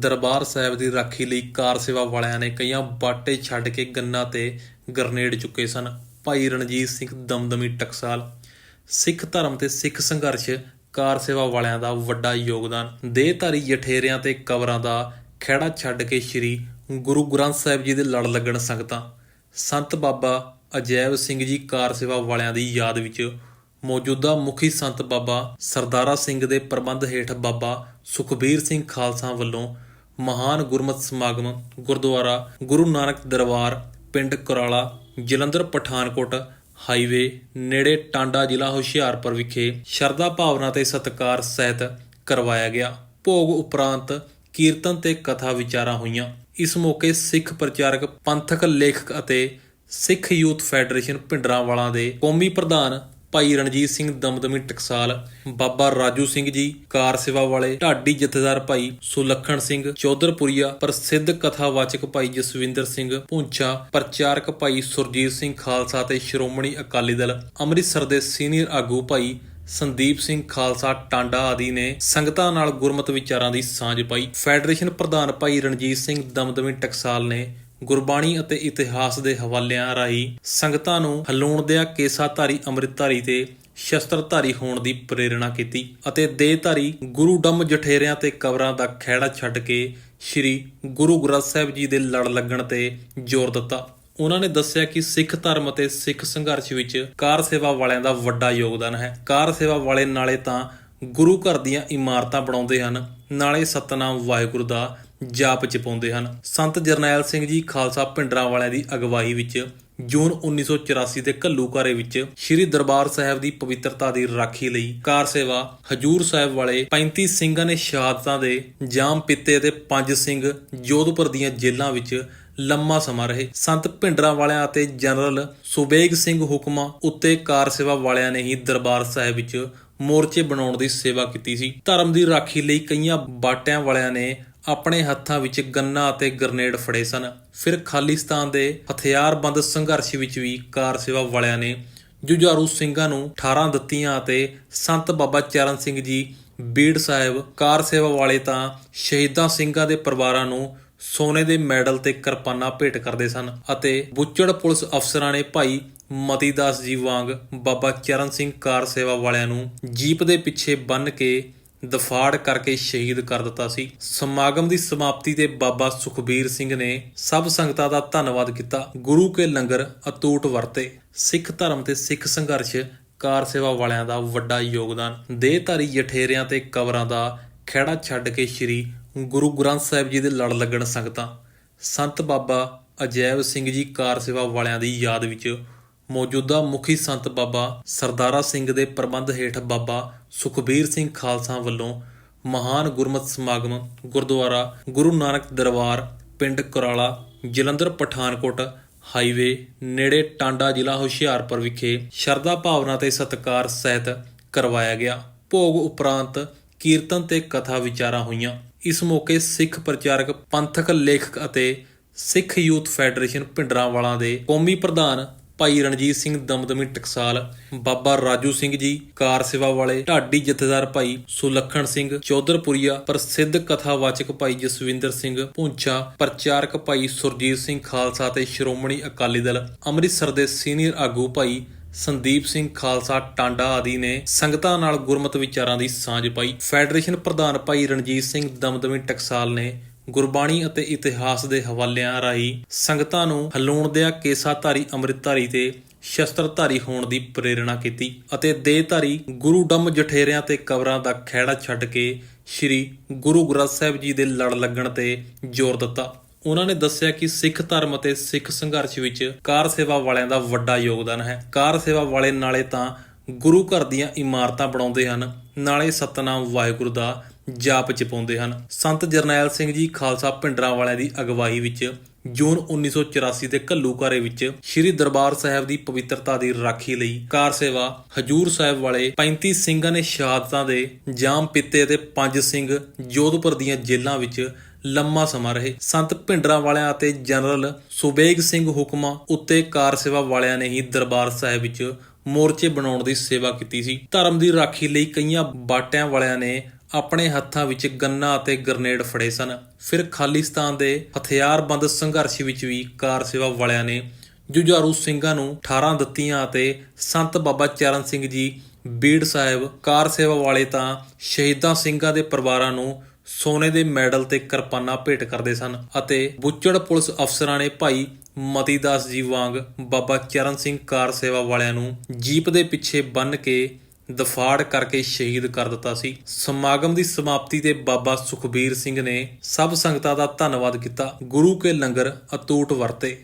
ਦਰਬਾਰ ਸਾਹਿਬ ਦੀ ਰਾਖੀ ਲਈ ਕਾਰ ਸੇਵਾ ਵਾਲਿਆਂ ਨੇ ਕਈਆਂ ਬਾਟੇ ਛੱਡ ਕੇ ਗੰਨਾ ਤੇ ਗਰਨੇਡ ਚੁੱਕੇ ਸਨ। ਭਾਈ ਰਣਜੀਤ ਸਿੰਘ ਦਮਦਮੀ ਟਕਸਾਲ, ਸਿੱਖ ਧਰਮ ਤੇ ਸਿੱਖ ਸੰਘਰਸ਼ ਕਾਰ ਸੇਵਾ ਵਾਲਿਆਂ ਦਾ ਵੱਡਾ ਯੋਗਦਾਨ। ਦੇਹਧਾਰੀ ਜਠੇਰਿਆਂ ਤੇ ਕਬਰਾਂ ਦਾ ਖਹਿੜਾ ਛੱਡ ਕੇ ਸ੍ਰੀ ਗੁਰੂ ਗ੍ਰੰਥ ਸਾਹਿਬ ਜੀ ਦੇ ਲੜ ਲੱਗਣ ਸੰਗਤਾਂ। ਸੰਤ ਬਾਬਾ ਅਜੈਬ ਸਿੰਘ ਜੀ ਕਾਰ ਸੇਵਾ ਵਾਲਿਆਂ ਦੀ ਯਾਦ ਵਿੱਚ ਮੌਜੂਦਾ ਮੁਖੀ ਸੰਤ ਬਾਬਾ ਸਰਦਾਰਾ ਸਿੰਘ ਦੇ ਪ੍ਰਬੰਧ ਹੇਠ ਬਾਬਾ ਸੁਖਬੀਰ ਸਿੰਘ ਖਾਲਸਾ ਵੱਲੋਂ ਮਹਾਨ ਗੁਰਮਤ ਸਮਾਗਮ ਗੁਰਦੁਆਰਾ ਗੁਰੂ ਨਾਨਕ ਦਰਬਾਰ, ਪਿੰਡ ਕੁਰਾਲਾ, ਜਲੰਧਰ, ਪਠਾਨਕੋਟ, ਹਾਈਵੇ ਨੇੜੇ ਟਾਂਡਾ ਜ਼ਿਲ੍ਹਾ ਹੁਸ਼ਿਆਰਪੁਰ ਵਿਖੇ ਸ਼ਰਧਾ ਭਾਵਨਾ ਤੇ ਸਤਿਕਾਰ ਸਹਿਤ ਕਰਵਾਇਆ ਗਿਆ। ਭੋਗ ਉਪਰੰਤ ਕੀਰਤਨ ਤੇ ਕਥਾ ਵਿਚਾਰਾਂ ਹੋਈਆਂ। ਇਸ ਮੌਕੇ ਸਿੱਖ ਪ੍ਰਚਾਰਕ, ਪੰਥਕ ਲੇਖਕ ਅਤੇ ਸਿੱਖ ਯੂਥ ਫੈਡਰੇਸ਼ਨ ਭਿੰਡਰਾਂਵਾਲਾ ਦੇ ਕੌਮੀ ਪ੍ਰਧਾਨ ਭਾਈ ਰਣਜੀਤ ਸਿੰਘ ਦਮਦਮੀ ਟਕਸਾਲ, ਬਾਬਾ ਰਾਜੂ ਸਿੰਘ ਜੀ, ਕਾਰ ਸੇਵਾ ਵਾਲੇ, ਢਾਡੀ ਜਥੇਦਾਰ ਭਾਈ ਸੁਲੱਖਣ ਸਿੰਘ, ਚੌਧਰਪੁਰੀਆ ਪ੍ਰਸਿੱਧ ਕਥਾਵਾਚਕ ਭਾਈ ਜਸਵਿੰਦਰ ਸਿੰਘ ਪੁੰਚਾ ਪ੍ਰਚਾਰਕ ਭਾਈ ਸੁਰਜੀਤ ਸਿੰਘ ਖਾਲਸਾ ਤੇ ਸ਼੍ਰੋਮਣੀ ਅਕਾਲੀ ਦਲ, ਅੰਮ੍ਰਿਤਸਰ ਦੇ ਸੀਨੀਅਰ ਆਗੂ ਭਾਈ ਸੰਦੀਪ ਸਿੰਘ ਖਾਲਸਾ ਟਾਂਡਾ ਆਦਿ ਨੇ ਸੰਗਤਾਂ ਨਾਲ ਗੁਰਮਤ ਵਿਚਾਰਾਂ ਦੀ ਸਾਂਝ ਪਾਈ। ਫੈਡਰੇਸ਼ਨ ਪ੍ਰਧਾਨ ਭਾਈ ਰਣਜੀਤ ਸਿੰਘ ਦਮਦਮੀ ਟਕਸਾਲ ਨੇ ਗੁਰਬਾਣੀ ਅਤੇ ਇਤਿਹਾਸ ਦੇ ਹਵਾਲਿਆਂ ਰਾਹੀਂ ਸੰਗਤਾਂ ਨੂੰ ਹਲੂਣਦਿਆਂ ਕੇਸਾਧਾਰੀ ਅੰਮ੍ਰਿਤਧਾਰੀ ਤੇ ਸ਼ਸਤਰਧਾਰੀ ਹੋਣ ਦੀ ਪ੍ਰੇਰਣਾ ਕੀਤੀ ਅਤੇ ਦੇਹਧਾਰੀ ਗੁਰੂ ਡੰਮ ਜਠੇਰਿਆਂ ਤੇ ਕਬਰਾਂ ਦਾ ਖਹਿੜਾ ਛੱਡ ਕੇ ਸ੍ਰੀ ਗੁਰੂ ਗ੍ਰੰਥ ਸਾਹਿਬ ਜੀ ਦੇ ਲੜ ਲੱਗਣ ਤੇ ਜ਼ੋਰ ਦਿੱਤਾ। ਉਹਨਾਂ ਨੇ ਦੱਸਿਆ ਕਿ ਸਿੱਖ ਧਰਮ ਅਤੇ ਸਿੱਖ ਸੰਘਰਸ਼ ਵਿੱਚ ਕਾਰ ਸੇਵਾ ਵਾਲਿਆਂ ਦਾ ਵੱਡਾ ਯੋਗਦਾਨ ਹੈ। ਕਾਰ ਸੇਵਾ ਵਾਲੇ ਨਾਲੇ ਤਾਂ ਗੁਰੂ ਘਰ ਦੀਆਂ ਇਮਾਰਤਾਂ ਬਣਾਉਂਦੇ ਹਨ। ਨਾਲੇ ਸਤਨਾਮ ਵਾਹਿਗੁਰੂ ਦਾ ਜਾਪ ਚਪਾਉਂਦੇ ਹਨ। ਸੰਤ ਜਰਨੈਲ ਸਿੰਘ ਜੀ ਖਾਲਸਾ ਪਿੰਡਰਾਂ ਵਾਲਿਆਂ ਦੀ ਅਗਵਾਈ ਵਿੱਚ ਜੂਨ 1984 ਦੇ ਘੱਲੂਘਾਰੇ ਵਿੱਚ ਸ੍ਰੀ ਦਰਬਾਰ ਸਾਹਿਬ ਦੀ ਪਵਿੱਤਰਤਾ ਦੀ ਰਾਖੀ ਲਈ ਕਾਰ ਸੇਵਾ ਹਜੂਰ ਸਾਹਿਬ ਵਾਲੇ 35 ਸਿੰਘਾਂ ਨੇ ਸ਼ਹਾਦਤਾਂ ਦੇ ਜਾਮ ਪਿੱਤੇ ਤੇ ਪੰਜ ਸਿੰਘ ਜੋਧਪੁਰ ਦੀਆਂ ਜੇਲ੍ਹਾਂ ਵਿੱਚ ਲੰਮਾ ਸਮਾਂ ਰਹੇ। ਸੰਤ ਭਿੰਡਰਾਂ ਵਾਲਿਆਂ ਅਤੇ ਜਨਰਲ ਸੁਬੇਗ ਸਿੰਘ ਹੁਕਮਾ ਉੱਤੇ ਕਾਰ ਸੇਵਾ ਵਾਲਿਆਂ ਨੇ ਹੀ ਦਰਬਾਰ ਸਾਹਿਬ ਵਿੱਚ ਮੋਰਚੇ ਬਣਾਉਣ ਦੀ ਸੇਵਾ ਕੀਤੀ ਸੀ। ਧਰਮ ਦੀ ਰਾਖੀ ਲਈ ਕਈਆਂ ਬਾਟਿਆਂ ਵਾਲਿਆਂ ਨੇ ਆਪਣੇ ਹੱਥਾਂ ਵਿੱਚ ਗੰਨਾ ਅਤੇ ਗ੍ਰਨੇਡ ਫੜੇ ਸਨ। ਫਿਰ ਖਾਲਿਸਤਾਨ ਦੇ ਹਥਿਆਰਬੰਦ ਸੰਘਰਸ਼ ਵਿੱਚ ਵੀ ਕਾਰ ਸੇਵਾ ਵਾਲਿਆਂ ਨੇ ਜੁਝਾਰੂ ਸਿੰਘਾਂ ਨੂੰ 18 ਦਿੱਤੀਆਂ ਅਤੇ ਸੰਤ ਬਾਬਾ ਚਰਨ ਸਿੰਘ ਜੀ ਬੀੜ ਸਾਹਿਬ ਕਾਰ ਸੇਵਾ ਵਾਲੇ ਤਾਂ ਸ਼ਹੀਦਾਂ ਸਿੰਘਾਂ ਦੇ ਪਰਿਵਾਰਾਂ ਨੂੰ ਸੋਨੇ ਦੇ ਮੈਡਲ ਤੇ ਕਿਰਪਾਨਾਂ ਭੇਟ ਕਰਦੇ ਸਨ ਅਤੇ ਬੁੱਚੜ ਪੁਲਿਸ ਅਫਸਰਾਂ ਨੇ ਭਾਈ ਮਤੀਦਾਸ ਜੀ ਵਾਂਗ ਬਾਬਾ ਚਰਨ ਸਿੰਘ ਕਾਰ ਸੇਵਾ ਵਾਲਿਆਂ ਨੂੰ ਜੀਪ ਦੇ ਪਿੱਛੇ ਬੰਨ ਕੇ ਦਫਾੜ ਕਰਕੇ ਸ਼ਹੀਦ ਕਰ ਦਿੱਤਾ ਸੀ। ਸਮਾਗਮ ਦੀ ਸਮਾਪਤੀ ਤੇ ਬਾਬਾ ਸੁਖਬੀਰ ਸਿੰਘ ਨੇ ਸਭ ਸੰਗਤਾਂ ਦਾ ਧੰਨਵਾਦ ਕੀਤਾ। ਗੁਰੂ ਕੇ ਲੰਗਰ ਅਤੂਟ ਵਰਤੇ। ਸਿੱਖ ਧਰਮ ਤੇ ਸਿੱਖ ਸੰਘਰਸ਼ ਕਾਰ ਸੇਵਾ ਵਾਲਿਆਂ ਦਾ ਵੱਡਾ ਯੋਗਦਾਨ। ਦੇਹਧਾਰੀ ਜਠੇਰਿਆਂ ਤੇ ਕਬਰਾਂ ਦਾ ਖਹਿੜਾ ਛੱਡ ਕੇ ਸ੍ਰੀ ਗੁਰੂ ਗ੍ਰੰਥ ਸਾਹਿਬ ਜੀ ਦੇ ਲੜ ਲੱਗਣ ਸੰਗਤਾਂ। ਸੰਤ ਬਾਬਾ ਅਜੈਬ ਸਿੰਘ ਜੀ ਕਾਰ ਸੇਵਾ ਵਾਲਿਆਂ ਦੀ ਯਾਦ ਵਿੱਚ ਮੌਜੂਦਾ ਮੁਖੀ ਸੰਤ ਬਾਬਾ ਸਰਦਾਰਾ ਸਿੰਘ ਦੇ ਪ੍ਰਬੰਧ ਹੇਠ ਬਾਬਾ ਸੁਖਬੀਰ ਸਿੰਘ ਖਾਲਸਾ ਵੱਲੋਂ ਮਹਾਨ ਗੁਰਮਤ ਸਮਾਗਮ ਗੁਰਦੁਆਰਾ ਗੁਰੂ ਨਾਨਕ ਦਰਬਾਰ, ਪਿੰਡ ਕੁਰਾਲਾ, ਜਲੰਧਰ, ਪਠਾਨਕੋਟ, ਹਾਈਵੇ ਨੇੜੇ ਟਾਂਡਾ ਜ਼ਿਲ੍ਹਾ ਹੁਸ਼ਿਆਰਪੁਰ ਵਿਖੇ ਸ਼ਰਧਾ ਭਾਵਨਾ ਤੇ ਸਤਿਕਾਰ ਸਹਿਤ ਕਰਵਾਇਆ ਗਿਆ। ਭੋਗ ਉਪਰੰਤ ਕੀਰਤਨ ਤੇ ਕਥਾ ਵਿਚਾਰਾਂ ਹੋਈਆਂ। ਇਸ ਮੌਕੇ ਸਿੱਖ ਪ੍ਰਚਾਰਕ, ਪੰਥਕ ਲੇਖਕ ਅਤੇ ਸਿੱਖ ਯੂਥ ਫੈਡਰੇਸ਼ਨ ਭਿੰਡਰਾਂਵਾਲਾ ਦੇ ਕੌਮੀ ਪ੍ਰਧਾਨ ਭਾਈ ਰਣਜੀਤ ਸਿੰਘ ਦਮਦਮੀ ਟਕਸਾਲ, ਬਾਬਾ ਰਾਜੂ ਸਿੰਘ ਜੀ, ਕਾਰ ਸੇਵਾ ਵਾਲੇ, ਢਾਡੀ ਜਥੇਦਾਰ ਭਾਈ ਸੁਲੱਖਣ ਸਿੰਘ, ਚੌਧਰਪੁਰੀਆ ਪ੍ਰਸਿੱਧ ਕਥਾਵਾਚਕ ਭਾਈ ਜਸਵਿੰਦਰ ਸਿੰਘ ਪੁੰਚਾ ਪ੍ਰਚਾਰਕ ਭਾਈ ਸੁਰਜੀਤ ਸਿੰਘ ਖਾਲਸਾ ਤੇ ਸ਼੍ਰੋਮਣੀ ਅਕਾਲੀ ਦਲ, ਅੰਮ੍ਰਿਤਸਰ ਦੇ ਸੀਨੀਅਰ ਆਗੂ ਭਾਈ ਸੰਦੀਪ ਸਿੰਘ ਖਾਲਸਾ ਟਾਂਡਾ ਆਦਿ ਨੇ ਸੰਗਤਾਂ ਨਾਲ ਗੁਰਮਤ ਵਿਚਾਰਾਂ ਦੀ ਸਾਂਝ ਪਾਈ। ਫੈਡਰੇਸ਼ਨ ਪ੍ਰਧਾਨ ਭਾਈ ਰਣਜੀਤ ਸਿੰਘ ਦਮਦਮੀ ਟਕਸਾਲ ਨੇ ਗੁਰਬਾਣੀ ਅਤੇ ਇਤਿਹਾਸ ਦੇ ਹਵਾਲਿਆਂ ਰਾਹੀਂ ਸੰਗਤਾਂ ਨੂੰ ਹਲੂਣਦਿਆਂ ਕੇਸਾਧਾਰੀ ਅੰਮ੍ਰਿਤਧਾਰੀ ਤੇ ਸ਼ਸਤਰਧਾਰੀ ਹੋਣ ਦੀ ਪ੍ਰੇਰਣਾ ਕੀਤੀ ਅਤੇ ਦੇਹਧਾਰੀ ਗੁਰੂ ਡੰਮ ਜਠੇਰਿਆਂ ਤੇ ਕਬਰਾਂ ਦਾ ਖਹਿੜਾ ਛੱਡ ਕੇ ਸ੍ਰੀ ਗੁਰੂ ਗ੍ਰੰਥ ਸਾਹਿਬ ਜੀ ਦੇ ਲੜ ਲੱਗਣ ਤੇ ਜ਼ੋਰ ਦਿੱਤਾ। ਉਹਨਾਂ ਨੇ ਦੱਸਿਆ ਕਿ ਸਿੱਖ ਧਰਮ ਅਤੇ ਸਿੱਖ ਸੰਘਰਸ਼ ਵਿੱਚ ਕਾਰ ਸੇਵਾ ਵਾਲਿਆਂ ਦਾ ਵੱਡਾ ਯੋਗਦਾਨ ਹੈ। ਕਾਰ ਸੇਵਾ ਵਾਲੇ ਨਾਲੇ ਤਾਂ ਗੁਰੂ ਘਰ ਦੀਆਂ ਇਮਾਰਤਾਂ ਬਣਾਉਂਦੇ ਹਨ। ਨਾਲੇ ਸਤਨਾਮ ਵਾਹਿਗੁਰੂ ਦਾ ਜਾਪ ਚ ਪਾਉਂਦੇ ਹਨ। ਸੰਤ ਜਰਨੈਲ ਸਿੰਘ ਜੀ ਖਾਲਸਾ ਪਿੰਡਰਾਂ ਵਾਲਿਆਂ ਦੀ ਅਗਵਾਈ ਵਿੱਚ ਜੂਨ 1984 ਦੇ ਘੱਲੂਘਾਰੇ ਵਿੱਚ ਸ੍ਰੀ ਦਰਬਾਰ ਸਾਹਿਬ ਦੀ ਪਵਿੱਤਰਤਾ ਦੀ ਰਾਖੀ ਲਈ ਕਾਰ ਸੇਵਾ ਹਜੂਰ ਸਾਹਿਬ ਵਾਲੇ 35 ਸਿੰਘਾਂ ਨੇ ਸ਼ਹਾਦਤਾਂ ਦੇ ਜਾਮ ਪਿੱਤੇ ਤੇ ਪੰਜ ਸਿੰਘ ਜੋਧਪੁਰ ਦੀਆਂ ਜੇਲ੍ਹਾਂ ਵਿੱਚ ਲੰਮਾ ਸਮਾਂ ਰਹੇ। ਸੰਤ ਭਿੰਡਰਾਂ ਵਾਲਿਆਂ ਅਤੇ ਜਨਰਲ ਸੁਬੇਗ ਸਿੰਘ ਹੁਕਮਾ ਉੱਤੇ ਕਾਰ ਸੇਵਾ ਵਾਲਿਆਂ ਨੇ ਹੀ ਦਰਬਾਰ ਸਾਹਿਬ ਵਿੱਚ ਮੋਰਚੇ ਬਣਾਉਣ ਦੀ ਸੇਵਾ ਕੀਤੀ ਸੀ। ਧਰਮ ਦੀ ਰਾਖੀ ਲਈ ਕਈਆਂ ਬਾਟਿਆਂ ਵਾਲਿਆਂ ਨੇ ਆਪਣੇ ਹੱਥਾਂ ਵਿੱਚ ਗੰਨਾ ਅਤੇ ਗ੍ਰਨੇਡ ਫੜੇ ਸਨ। ਫਿਰ ਖਾਲਿਸਤਾਨ ਦੇ ਹਥਿਆਰਬੰਦ ਸੰਘਰਸ਼ ਵਿੱਚ ਵੀ ਕਾਰ ਸੇਵਾ ਵਾਲਿਆਂ ਨੇ ਜੁਝਾਰੂ ਸਿੰਘਾਂ ਨੂੰ 18 ਦਿੱਤੀਆਂ ਅਤੇ ਸੰਤ ਬਾਬਾ ਚਰਨ ਸਿੰਘ ਜੀ ਬੀੜ ਸਾਹਿਬ ਕਾਰ ਸੇਵਾ ਵਾਲੇ ਤਾਂ ਸ਼ਹੀਦਾਂ ਸਿੰਘਾਂ ਦੇ ਪਰਿਵਾਰਾਂ ਨੂੰ ਸੋਨੇ ਦੇ ਮੈਡਲ ਤੇ ਕਿਰਪਾਨਾਂ ਭੇਟ ਕਰਦੇ ਸਨ ਅਤੇ ਬੁੱਚੜ ਪੁਲਿਸ ਅਫਸਰਾਂ ਨੇ ਭਾਈ ਮਤੀਦਾਸ ਜੀ ਵਾਂਗ ਬਾਬਾ ਚਰਨ ਸਿੰਘ ਕਾਰ ਸੇਵਾ ਵਾਲਿਆਂ ਨੂੰ ਜੀਪ ਦੇ ਪਿੱਛੇ ਬੰਨ ਕੇ ਦਫਾੜ ਕਰਕੇ ਸ਼ਹੀਦ ਕਰ ਦਿੱਤਾ ਸੀ। ਸਮਾਗਮ ਦੀ ਸਮਾਪਤੀ ਤੇ ਬਾਬਾ ਸੁਖਬੀਰ ਸਿੰਘ ਨੇ ਸਭ ਸੰਗਤਾਂ ਦਾ ਧੰਨਵਾਦ ਕੀਤਾ। ਗੁਰੂ ਕੇ ਲੰਗਰ ਅਤੂਟ ਵਰਤੇ।